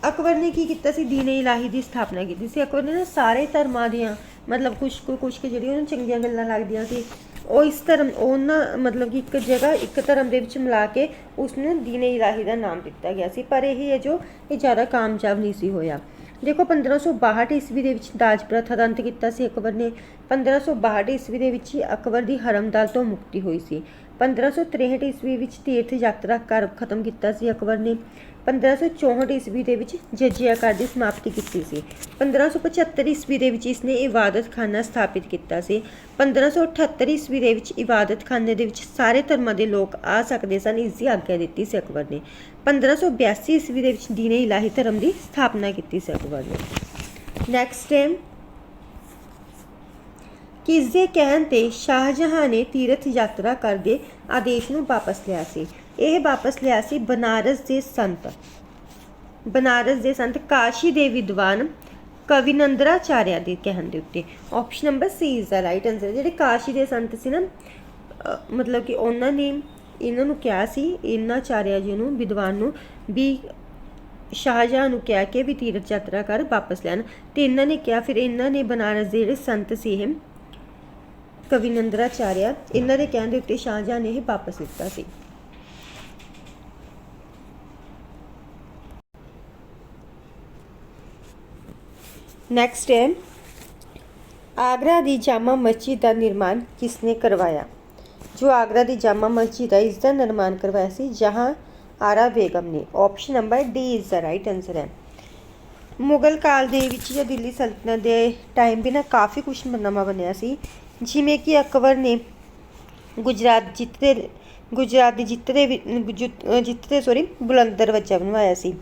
S1: ਅਕਬਰ ਨੇ ਕੀ ਕੀਤਾ ਸੀ? ਦੀਨ ਇਲਾਹੀ ਦੀ ਸਥਾਪਨਾ ਕੀਤੀ ਸੀ। ਅਕਬਰ ਨੇ ਨਾ ਸਾਰੇ ਧਰਮਾਂ ਦੀਆਂ, ਮਤਲਬ ਕੁਝ ਕੁਝ ਕਿ ਜਿਹੜੀਆਂ ਉਹਨੂੰ ਚੰਗੀਆਂ ਗੱਲਾਂ ਲੱਗਦੀਆਂ ਸੀ, ਉਹ ਇਸ ਧਰਮ ਉਹਨਾਂ ਮਤਲਬ ਕਿ ਇੱਕ ਜਗ੍ਹਾ, ਇੱਕ ਧਰਮ ਦੇ ਵਿੱਚ ਮਿਲਾ ਕੇ ਉਸ ਨੂੰ ਦੀਨ ਇਲਾਹੀ ਦਾ ਨਾਮ ਦਿੱਤਾ ਗਿਆ ਸੀ। ਪਰ ਇਹ ਹੈ ਜੋ ਇਹ ਜ਼ਿਆਦਾ ਕਾਮਯਾਬ ਨਹੀਂ ਸੀ ਹੋਇਆ। ਦੇਖੋ 1562 ਈਸਵੀ ਦੇ ਵਿੱਚ ਦਾਜ ਪ੍ਰਥਾ ਦਾ ਅੰਤ ਕੀਤਾ ਸੀ ਅਕਬਰ ਨੇ। 1562 ਈਸਵੀ ਦੇ ਵਿੱਚ ਹੀ ਅਕਬਰ ਦੀ ਹਰਮਦਾਲ ਤੋਂ ਮੁਕਤੀ ਹੋਈ ਸੀ। 1563 ਈਸਵੀ ਵਿੱਚ ਤੀਰਥ ਯਾਤਰਾ ਕਰ ਖਤਮ ਕੀਤਾ ਸੀ ਅਕਬਰ ਨੇ। 1564 ਈਸਵੀ ਦੇ ਵਿੱਚ ਜਜੀਆ ਕਰ ਦੀ ਸਮਾਪਤੀ ਕੀਤੀ ਸੀ। 1575 ਈਸਵੀ ਦੇ ਵਿੱਚ ਇਸਨੇ ਇਬਾਦਤਖਾਨਾ ਸਥਾਪਿਤ ਕੀਤਾ ਸੀ। 1578 ਈਸਵੀ ਦੇ ਵਿੱਚ ਇਬਾਦਤਖਾਨੇ ਦੇ ਵਿੱਚ ਸਾਰੇ ਧਰਮਾਂ ਦੇ ਲੋਕ ਆ ਸਕਦੇ ਸਨ ਇਸ ਦੀ ਆਗਿਆ ਦਿੱਤੀ ਸੀ ਅਕਬਰ ਨੇ। 1582 ਈਸਵੀ ਦੇ ਵਿੱਚ ਦੀਨੇ ਇਲਾਹੀ ਧਰਮ ਦੀ ਸਥਾਪਨਾ ਕੀਤੀ ਸੀ ਅਕਬਰ ਨੇ। ਨੈਕਸਟ ਟਾਈਮ ਹੈ ਕਿਸ ਦੇ ਕਹਿਣ ਤੇ ਸ਼ਾਹਜਹਾਂ ਨੇ ਤੀਰਥ ਯਾਤਰਾ ਕਰਦੇ ਆਦੇਸ਼ ਨੂੰ ਵਾਪਸ ਲਿਆ ਸੀ। ਇਹ ਵਾਪਸ ਲਿਆ ਸੀ ਬਨਾਰਸ ਦੇ ਸੰਤ। ਬਨਾਰਸ ਦੇ ਸੰਤ ਕਾਸ਼ੀ ਦੇ ਵਿਦਵਾਨ ਕਵਿਨੰਦਰਾਚਾਰਿਆ ਦੇ ਕਹਿਣ ਦੇ ਉੱਤੇ। Option number C is the right answer ਜਿਹੜੇ ਕਾਸ਼ੀ ਦੇ ਸੰਤ ਸੀ ਨਾ ਮਤਲਬ ਕਿ ਉਹਨਾਂ ਨੇ ਇਹਨਾਂ ਨੂੰ ਕਿਹਾ ਸੀ, ਇਹਨਾਂ ਚਾਰਿਆ ਜੀ ਨੂੰ, ਵਿਦਵਾਨ ਨੂੰ ਵੀ ਸ਼ਾਹਜਹਾਂ ਨੂੰ ਕਿਹਾ ਕਿ ਵੀ ਤੀਰਥ ਯਾਤਰਾ ਕਰ ਵਾਪਸ ਲੈਣ। ਤੇ ਇਹਨਾਂ ਨੇ ਕਿਹਾ, ਫਿਰ ਇਹਨਾਂ ਨੇ ਬਨਾਰਸ ਦੇ ਜਿਹੜੇ ਸੰਤ ਸੀ ਇਹ ਕਵਿਨੰਦਰਾਚਾਰਿਆ, ਇਹਨਾਂ ਦੇ ਕਹਿਣ ਦੇ ਉੱਤੇ ਸ਼ਾਹਜਹਾਂ ਨੇ ਇਹ ਵਾਪਸ ਦਿੱਤਾ ਸੀ। ਨੈਕਸਟ ਹੈ, ਆਗਰਾ ਦੀ ਜਾਮਾ ਮਸਜਿਦ ਦਾ ਨਿਰਮਾਣ ਕਿਸਨੇ ਕਰਵਾਇਆ? ਜੋ ਆਗਰਾ ਦੀ ਜਾਮਾ ਮਸਜਿਦ ਹੈ ਇਸ ਦਾ ਨਿਰਮਾਣ ਕਰਵਾਇਆ ਸੀ ਜਹਾਂ ਆਰਾ ਬੇਗਮ ਨੇ। Option number D is the right answer ਹੈ। ਮੁਗਲ ਕਾਲ ਦੇ ਵਿੱਚ ਜਾਂ ਦਿੱਲੀ ਸਲਤਨਤ ਦੇ ਟਾਈਮ ਵੀ ਨਾ ਕਾਫੀ ਕੁਝ ਨਵਾਂ ਬਣਿਆ ਸੀ। ਜਿਵੇਂ ਕਿ ਅਕਬਰ ਨੇ ਗੁਜਰਾਤ ਜਿੱਤ ਦੇ ਗੁਜਰਾਤ ਦੀ ਜਿੱਤ ਦੇ ਜਿੱਤ ਦੇ ਸੋਰੀ ਬੁਲੰਦ ਦਰਵਾਜ਼ਾ ਬਣਵਾਇਆ ਸੀ।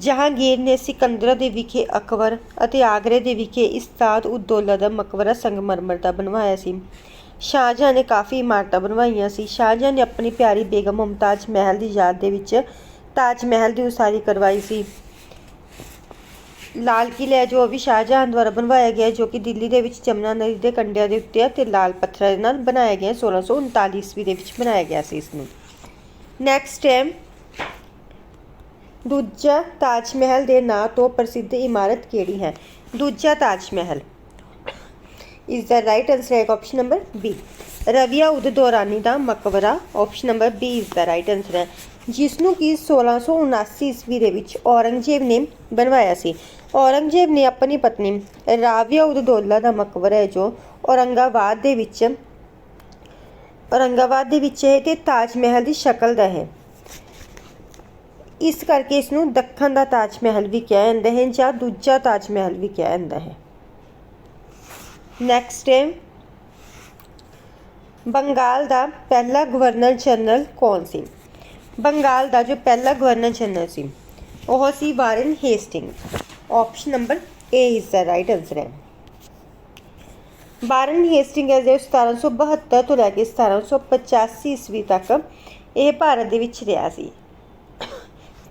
S1: ਜਹਾਂਗੀਰ ਨੇ ਸਿਕੰਦਰ ਦੇ ਵਿਖੇ ਅਕਬਰ ਅਤੇ ਆਗਰੇ ਦੇ ਵਿਖੇ ਇਸਤਾਦ ਉਦੌਲਾ ਦਾ ਮਕਬਰਾ ਸੰਗਮਰਮਰ ਦਾ ਬਣਵਾਇਆ ਸੀ। ਸ਼ਾਹਜਹਾਂ ਨੇ ਕਾਫੀ ਇਮਾਰਤਾਂ ਬਣਵਾਈਆਂ ਸੀ। ਸ਼ਾਹਜਹਾਂ ਨੇ ਆਪਣੀ ਪਿਆਰੀ ਬੇਗਮ ਮੁਮਤਾਜ਼ ਮਹਿਲ ਦੀ ਯਾਦ ਦੇ ਵਿੱਚ ਤਾਜ ਮਹਿਲ ਦੀ ਉਸਾਰੀ ਕਰਵਾਈ ਸੀ। ਲਾਲ ਕਿਲ੍ਹਾ ਹੈ, ਜੋ ਵੀ ਸ਼ਾਹਜਹਾਨ ਦੁਆਰਾ ਬਣਵਾਇਆ ਗਿਆ ਜੋ ਕਿ ਦਿੱਲੀ ਦੇ ਵਿੱਚ ਜਮਨਾ ਨਦੀ ਦੇ ਕੰਢਿਆਂ ਦੇ ਉੱਤੇ ਹੈ ਤੇ ਲਾਲ ਪੱਥਰਾਂ ਦੇ ਨਾਲ ਬਣਾਇਆ ਗਿਆ ਹੈ। 1639 ਈਸਵੀ ਦੇ ਵਿੱਚ ਬਣਾਇਆ ਗਿਆ ਸੀ ਇਸ ਨੂੰ। ਨੈਕਸਟ ਹੈ, ਦੂਜਾ ਤਾਜ ਮਹਿਲ ਦੇ ਨਾਂ ਤੋਂ ਪ੍ਰਸਿੱਧ ਇਮਾਰਤ ਕਿਹੜੀ ਹੈ? ਦੂਜਾ ਤਾਜ ਮਹਿਲ ਇਸ ਦਾ ਰਾਈਟ ਆਨਸਰ ਹੈ option number B Rabia ud Daurani ਦਾ ਮਕਬਰਾ ਆਪਸ਼ਨ ਨੰਬਰ ਬੀ ਇਸ ਦਾ ਰਾਈਟ ਆਨਸਰ ਹੈ। ਜਿਸ ਨੂੰ ਕਿ 1679 ਈਸਵੀ ਦੇ ਵਿੱਚ ਔਰੰਗਜ਼ੇਬ ਨੇ ਬਣਵਾਇਆ ਸੀ। ਔਰੰਗਜ਼ੇਬ ਨੇ ਆਪਣੀ ਪਤਨੀ ਰਾਵੀਆ ਉਦ ਦੌਲਾ ਦਾ ਮਕਬਰਾ ਹੈ ਜੋ ਔਰੰਗਾਬਾਦ ਦੇ ਵਿੱਚ, ਔਰੰਗਾਬਾਦ ਦੇ ਵਿੱਚ ਹੈ ਤੇ ਤਾਜ ਮਹਿਲ ਦੀ ਸ਼ਕਲ ਦਾ ਹੈ। ਇਸ ਕਰਕੇ ਇਸ ਨੂੰ ਦੱਖਣ ਦਾ ਤਾਜ ਮਹਿਲ ਵੀ ਕਿਹਾ ਜਾਂਦਾ ਹੈ ਜਾਂ ਦੂਜਾ ਤਾਜ ਮਹਿਲ ਵੀ ਕਿਹਾ ਜਾਂਦਾ ਹੈ। ਨੈਕਸਟ ਹੈ। ਬੰਗਾਲ ਦਾ ਪਹਿਲਾ ਗਵਰਨਰ ਜਨਰਲ ਕੌਣ ਸੀ? ਬੰਗਾਲ ਦਾ ਜੋ ਪਹਿਲਾ ਗਵਰਨਰ ਜਨਰਲ ਸੀ, ਉਹ ਸੀ Warren Hastings. Option number A is the right answer ਹੈ ਬਾਰਨ ਹੇਸਟਿੰਗ ਹੈ ਜੋ 1772 ਤੋਂ ਲੈ ਕੇ 1785 ਈਸਵੀ ਤੱਕ ਇਹ ਭਾਰਤ ਦੇ ਵਿੱਚ ਰਿਹਾ ਸੀ।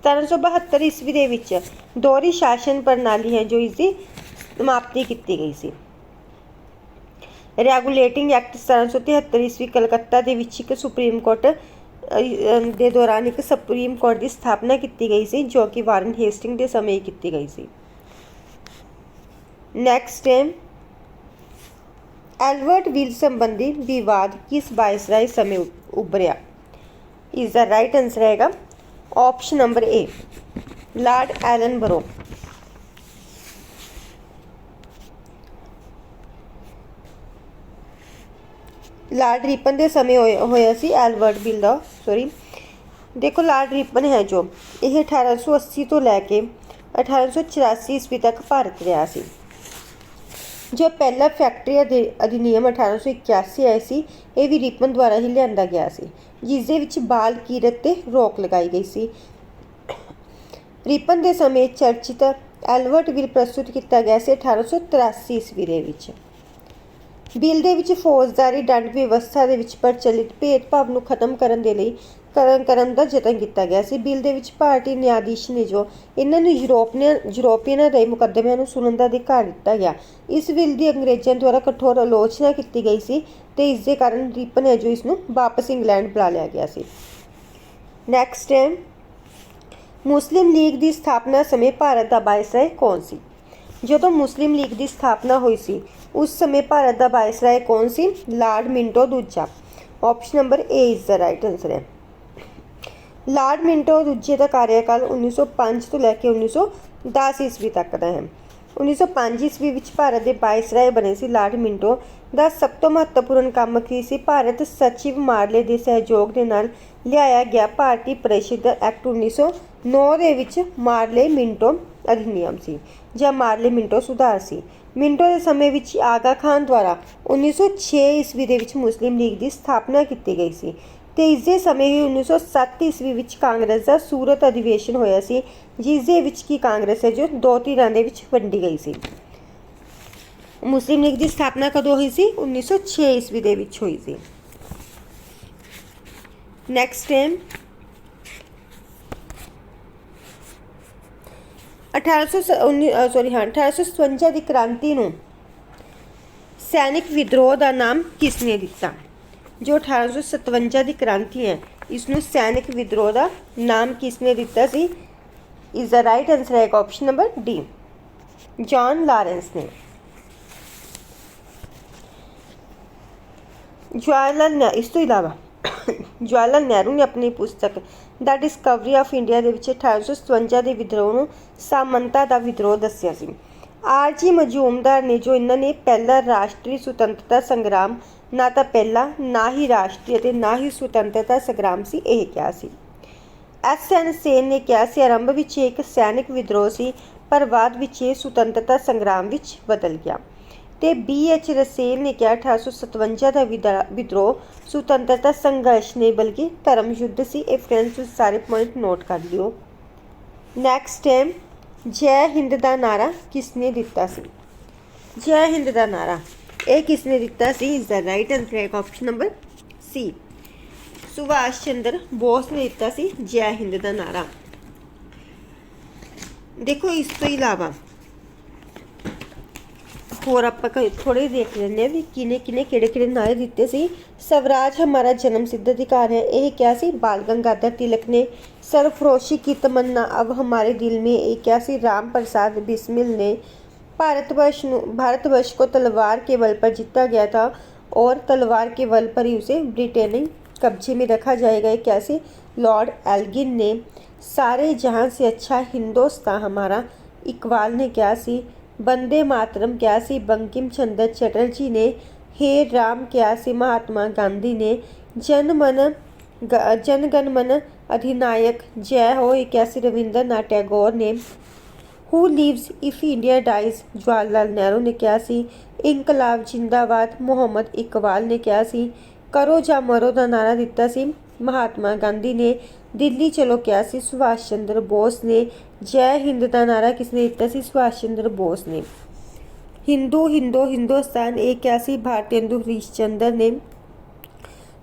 S1: 1772 ਈਸਵੀ ਦੇ ਵਿੱਚ ਦੋਹਰੀ ਸ਼ਾਸਨ ਪ੍ਰਣਾਲੀ ਹੈ ਜੋ ਇਸ ਦੀ ਸਮਾਪਤੀ ਕੀਤੀ ਗਈ ਸੀ। ਰੈਗੂਲੇਟਿੰਗ ਐਕਟ 1773 ਈਸਵੀ ਕਲਕੱਤਾ ਦੇ ਵਿੱਚ ਇੱਕ ਸੁਪਰੀਮ ਕੋਰਟ ਦੇ ਦੌਰਾਨ ਇੱਕ ਸੁਪਰੀਮ ਕੋਰਟ ਦੀ ਸਥਾਪਨਾ ਕੀਤੀ ਗਈ ਸੀ, ਜੋ ਕਿ ਵਾਰਨ ਹੇਸਟਿੰਗ ਦੇ ਸਮੇਂ ਕੀਤੀ ਗਈ ਸੀ। ਨੈਕਸਟ ਹੈ। ਐਲਬਰਟ ਵਿਲ ਸੰਬੰਧੀ ਵਿਵਾਦ ਕਿਸ ਵਾਇਸਰਾਏ ਸਮੇਂ ਉ- ਉਭਰਿਆ? ਇਸ ਦਾ ਰਾਈਟ ਆਨਸਰ ਹੈਗਾ। Option number A Lord Ellenborough Lord Ripon ਦੇ ਸਮੇਂ ਹੋਇਆ ਹੋਇਆ ਸੀ ਐਲਬਰਟ ਬਿਲ ਦਾ ਸੌਰੀ ਦੇਖੋ ਲਾਰਡ ਰਿਪਨ ਹੈ ਜੋ। ਇਹ 1880 ਤੋਂ ਲੈ ਕੇ 1884 ਈਸਵੀ ਤੱਕ ਭਾਰਤ ਰਿਹਾ ਸੀ। ਜੋ ਪਹਿਲਾ ਫੈਕਟਰੀ ਅਧਿ- ਅਧਿਨਿਯਮ 1881 ਆਇਆ ਸੀ, ਇਹ ਵੀ ਰਿਪਨ ਦੁਆਰਾ ਹੀ ਲਿਆਂਦਾ ਗਿਆ ਸੀ ਜਿਸ ਦੇ ਵਿੱਚ ਬਾਲ ਕੀਰਤ ਤੇ ਰੋਕ ਲਗਾਈ ਗਈ ਸੀ। ਰਿਪਨ ਦੇ ਸਮੇਂ ਚਰਚਿਤ ਐਲਵਰਟ ਬਿਲ ਪ੍ਰਸਤੁਤ ਕੀਤਾ ਗਿਆ ਸੀ 1883 ਈਸਵੀ ਦੇ ਵਿੱਚ। ਬਿੱਲ ਦੇ ਵਿੱਚ ਫੌਜਦਾਰੀ ਦੰਡ ਵਿਵਸਥਾ ਦੇ ਵਿੱਚ ਪ੍ਰਚਲਿਤ ਭੇਦਭਾਵ ਨੂੰ ਖਤਮ ਕਰਨ ਦੇ ਲਈ ਕਰਨ ਕਰਨ ਦਾ ਯਤਨ ਕੀਤਾ ਗਿਆ ਸੀ। ਬਿੱਲ ਦੇ ਵਿੱਚ ਭਾਰਤੀ ਨਿਆਂਧੀਸ਼ ਨੇ ਜੋ ਇਹਨਾਂ ਨੂੰ ਯੂਰੋਪੀਅਨ ਯੂਰੋਪੀਅਨਾਂ ਦੇ ਮੁਕੱਦਮਿਆਂ ਨੂੰ ਸੁਣਨ ਦਾ ਅਧਿਕਾਰ ਦਿੱਤਾ ਗਿਆ। ਇਸ ਬਿੱਲ ਦੀ ਅੰਗਰੇਜ਼ਾਂ ਦੁਆਰਾ ਕਠੋਰ ਆਲੋਚਨਾ ਕੀਤੀ ਗਈ ਸੀ ਤੇ ਇਸ ਦੇ ਕਾਰਨ ਰਿਪਨ ਹੈ ਜੋ ਇਸ ਨੂੰ ਵਾਪਸ ਇੰਗਲੈਂਡ ਬੁਲਾ ਲਿਆ ਗਿਆ ਸੀ। ਨੈਕਸਟ ਹੈ। ਮੁਸਲਿਮ ਲੀਗ ਦੀ ਸਥਾਪਨਾ ਸਮੇਂ ਭਾਰਤ ਦਾ ਵਾਇਸਰਾਏ ਕੌਣ ਸੀ? ਜਦੋਂ ਮੁਸਲਿਮ ਲੀਗ ਦੀ ਸਥਾਪਨਾ ਹੋਈ ਸੀ, ਉਸ ਸਮੇਂ ਭਾਰਤ ਦਾ ਵਾਇਸਰਾਏ ਕੌਣ ਸੀ? ਲਾਰਡ ਮਿੰਟੋ ਦੂਜਾ। Option number A is the right answer ਹੈ। ਲਾਰਡ ਮਿੰਟੋ ਦੂਜੇ ਦਾ ਕਾਰਜਕਾਲ 1905 ਤੋਂ ਲੈ ਕੇ 1910 ਈਸਵੀ ਤੱਕ ਦਾ ਹੈ। 1905 ਈਸਵੀ ਵਿੱਚ ਭਾਰਤ ਦੇ ਵਾਇਸਰਾਏ ਬਣੇ ਸੀ। ਲਾਰਡ ਮਿੰਟੋ ਦਾ ਸਭ ਤੋਂ ਮਹੱਤਵਪੂਰਨ ਕੰਮ ਕੀ ਸੀ? ਭਾਰਤ ਸਚਿਵ ਮਾਰਲੇ ਦੇ ਸਹਿਯੋਗ ਦੇ ਨਾਲ ਲਿਆਇਆ ਗਿਆ ਭਾਰਤੀ ਪ੍ਰੀਸ਼ਦ ਐਕਟ 1909 ਦੇ ਵਿੱਚ ਮਾਰਲੇ ਮਿੰਟੋ ਅਧਿਨਿਯਮ ਸੀ, ਜਾਂ ਮਾਰਲੇ ਮਿੰਟੋ ਸੁਧਾਰ ਸੀ। ਮਿੰਟੋ ਦੇ ਸਮੇਂ ਵਿੱਚ ਆਗਾ ਖਾਨ ਦੁਆਰਾ 1906 ਈਸਵੀ ਦੇ ਵਿੱਚ ਮੁਸਲਿਮ ਲੀਗ ਦੀ ਸਥਾਪਨਾ ਕੀਤੀ ਗਈ ਸੀ। ਤੇ ਇਸ ਦੇ ਸਮੇਂ ਹੀ 1907 ਈਸਵੀ ਵਿੱਚ ਕਾਂਗਰਸ ਦਾ ਸੂਰਤ ਅਧਿਵੇਸ਼ਨ ਹੋਇਆ ਸੀ ਜਿਸ ਦੇ ਵਿੱਚ ਕੀ ਕਾਂਗਰਸ ਹੈ ਜੋ ਦੋ ਧਿਰਾਂ ਦੇ ਵਿੱਚ ਵੰਡੀ ਗਈ ਸੀ। ਮੁਸਲਿਮ ਲੀਗ ਦੀ ਸਥਾਪਨਾ ਕਦੋਂ ਹੋਈ ਸੀ? 1906 ਈਸਵੀ ਦੇ ਵਿੱਚ ਹੋਈ ਸੀ। ਨੈਕਸਟ ਹੈ 1819 ਸੌਰੀ ਹਾਂ 1857 ਦੀ ਕ੍ਰਾਂਤੀ ਨੂੰ ਸੈਨਿਕ ਵਿਦਰੋਹ ਦਾ ਨਾਮ ਕਿਸ ਨੇ ਦਿੱਤਾ? ਜੋ 1857 ਦੀ ਕ੍ਰਾਂਤੀ ਹੈ ਇਸ ਨੂੰ ਸੈਨਿਕ ਵਿਦਰੋਹ ਦਾ ਨਾਮ ਕਿਸ ਨੇ ਦਿੱਤਾ ਸੀ? ਇਸ ਦਾ ਰਾਈਟ ਆਨਸਰ ਹੈ option number D John Lawrence ਨੇ। ਜਵਾਹਰ ਨੇ ਇਸ ਤੋਂ ਇਲਾਵਾ ਜਵਾਹਰ ਲਾਲ ਨਹਿਰੂ ਨੇ ਆਪਣੀ ਪੁਸਤਕ ਦਾ ਡਿਸਕਵਰੀ ਆਫ ਇੰਡੀਆ ਦੇ ਵਿੱਚ 1857 ਦੇ ਵਿਦਰੋਹ ਨੂੰ ਸਾਮੰਤਾ ਦਾ ਵਿਦਰੋਹ ਦੱਸਿਆ ਸੀ। ਆਰਜੀ ਮਜੂਮਦਾਰ ਨੇ ਜੋ ਇਹਨਾਂ ਨੇ ਪਹਿਲਾ ਰਾਸ਼ਟਰੀ ਸੁਤੰਤਰਤਾ ਸੰਗਰਾਮ ਨਾ ਤਾਂ ਪਹਿਲਾ, ਨਾ ਹੀ ਰਾਸ਼ਟਰੀ ਅਤੇ ਨਾ ਹੀ ਸੁਤੰਤਰਤਾ ਸੰਗਰਾਮ ਸੀ, ਇਹ ਕਿਹਾ ਸੀ। ਐਸ ਐਨ ਸੇਨ ਨੇ ਕਿਹਾ ਸੀ, ਆਰੰਭ ਵਿੱਚ ਇੱਕ ਸੈਨਿਕ ਵਿਦਰੋਹ ਸੀ, ਪਰ ਬਾਅਦ ਵਿੱਚ ਇਹ ਸੁਤੰਤਰਤਾ ਸੰਗਰਾਮ ਵਿੱਚ ਬਦਲ ਗਿਆ। ਤੇ ਬੀ ਐਚ ਰਸੇਲ ਨੇ ਕਿਹਾ 1857 ਦਾ ਵਿਦਾ- ਵਿਦਰੋਹ ਸੁਤੰਤਰਤਾ ਸੰਘਰਸ਼ ਨਹੀਂ ਬਲਕਿ ਧਰਮ ਯੁੱਧ ਸੀ, ਇਹ ਫਰੈਂਡਸ ਤੁਸੀਂ ਸਾਰੇ ਪੁਆਇੰਟ ਨੋਟ ਕਰ ਲਿਓ। ਨੈਕਸਟ ਟਾਈਮ, ਜੈ ਹਿੰਦ ਦਾ ਨਾਰਾ ਕਿਸ ਨੇ ਦਿੱਤਾ ਸੀ? ਜੈ ਹਿੰਦ ਦਾ ਨਾਰਾ ਇਹ ਕਿਸ ਨੇ ਦਿੱਤਾ ਸੀ? ਇਸ ਦਾ ਰਾਈਟ ਆਨਸਰ ਹੈ option number C Subhash Chandra Bose ਨੇ ਦਿੱਤਾ ਸੀ ਜੈ ਹਿੰਦ ਦਾ ਨਾਰਾ। ਦੇਖੋ ਇਸ ਤੋਂ ਇਲਾਵਾ ਹੋਰ ਆਪਾਂ ਥੋੜੇ ਦੇਖ ਲੈਂਦੇ ਆ ਵੀ ਕਿਨੇ ਕਿਨੇ ਕਿਹੜੇ ਕਿਹੜੇ ਨਾਰੇ ਦਿੱਤੇ ਸੀ। ਸਵਰਾਜ ਹਮਾਰਾ ਜਨਮ ਸਿੱਧ ਅਧਿਕਾਰ ਹੈ। ਇਹ ਕਿਹਾ ਸੀ, ਬਾਲ ਗੰਗਾਧਰ ਤਿਲਕ ਨੇ। ਸਰਫਰੋਸ਼ੀ ਕੀ ਤਮੰਨਾ ਅਬ ਹਮਾਰੇ ਦਿਲ ਮੇ ਇਹ ਕਿਹਾ ਸੀ, ਰਾਮ ਪ੍ਰਸਾਦ ਬਿਸਮਿਲ ਨੇ। भारतवर्ष भारतवर्ष को तलवार के बल पर जीता गया था और तलवार के बल पर ही उसे ब्रिटेनी कब्जे में रखा जाएगा। ये क्या सी लॉर्ड एल्गिन ने, सारे जहाँ से अच्छा हिंदुस्तान हमारा, इकबाल ने क्या सी? वंदे मातरम क्या सी? बंकिम चंद्र चटर्जी ने, हे राम क्या सी? महात्मा गांधी ने जन मन ग- जन गण मन अधिनायक जय हो। ये क्या सी रविंद्रनाथ टैगोर ने who lives if India dies Jawaharlal Nehru ने ਕਿਹਾ ਸੀ ਇਨਕਲਾਬ ਜਿੰਦਾਬਾਦ ਮੁਹੰਮਦ ਇਕਬਾਲ ਨੇ ਕਿਹਾ ਸੀ ਕਰੋ ਜਾਂ ਮਰੋ ਦਾ ਨਾਰਾ ਦਿੱਤਾ ਸੀ ਮਹਾਤਮਾ ਗਾਂਧੀ ਨੇ ਦਿੱਲੀ ਚਲੋ ਕਿਹਾ ਸੀ ਸੁਭਾਸ਼ ਚੰਦਰ ਬੋਸ ਨੇ ਜੈ ਹਿੰਦ ਦਾ ਨਾਰਾ ਕਿਸ ਨੇ ਦਿੱਤਾ ਸੀ ਸੁਭਾਸ਼ ਚੰਦਰ ਬੋਸ ਨੇ ਹਿੰਦੂ ਹਿੰਦੋ ਹਿੰਦੁਸਤਾਨ ਇਹ ਕਿਹਾ ਸੀ ਭਾਰਤੇਂਦੂ ਹਰੀਸ਼ ਚੰਦਰ ਨੇ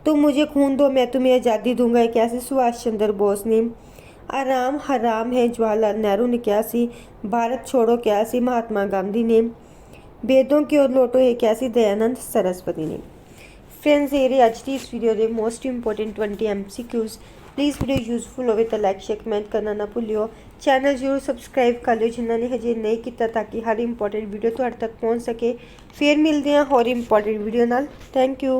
S1: तुम मुझे खून दो मैं तुम्हें आज़ादी दूंगा ये क्या सी सुभाष चंद्र बोस ने ਆਰਾਮ ਹਰਾਮ ਹੈ ਜਵਾਲਾ ਨਹਿਰੂ ਨੇ ਕਿਹਾ ਸੀ, ਭਾਰਤ ਛੋੜੋ, ਕਿਹਾ ਸੀ ਮਹਾਤਮਾ ਗਾਂਧੀ ਨੇ। ਬੇਦੋਂ ਕੀ ਉਹ ਲੋਟੋ, ਇਹ ਕਿਹਾ ਸੀ ਦਇਆਨੰਦ ਸਰਸਵਤੀ ਨੇ। ਫਰੈਂਡਸ ਇਹ ਰਹੀ ਅੱਜ ਦੀ ਇਸ ਵੀਡੀਓ ਦੇ most important 20 MCQs please video useful ਹੋਵੇ ਤਾਂ ਲਾਈਕ ਸ਼ੇਅਰ ਕਮੈਂਟ ਕਰਨਾ ਨਾ ਭੁੱਲਿਓ। ਚੈਨਲ ਜਰੂਰ ਸਬਸਕ੍ਰਾਈਬ ਕਰ ਲਿਓ ਜਿਨ੍ਹਾਂ ਨੇ ਹਜੇ ਨਹੀਂ ਕੀਤਾ ਤਾਂ ਕਿ ਹਰ ਇੰਪੋਰਟੈਂਟ ਵੀਡੀਓ ਤੁਹਾਡੇ ਤੱਕ ਪਹੁੰਚ ਸਕੇ। ਫੇਰ ਮਿਲਦੇ ਹਾਂ ਹੋਰ ਇੰਪੋਰਟੈਂਟ ਵੀਡੀਓ ਨਾਲ। Thank you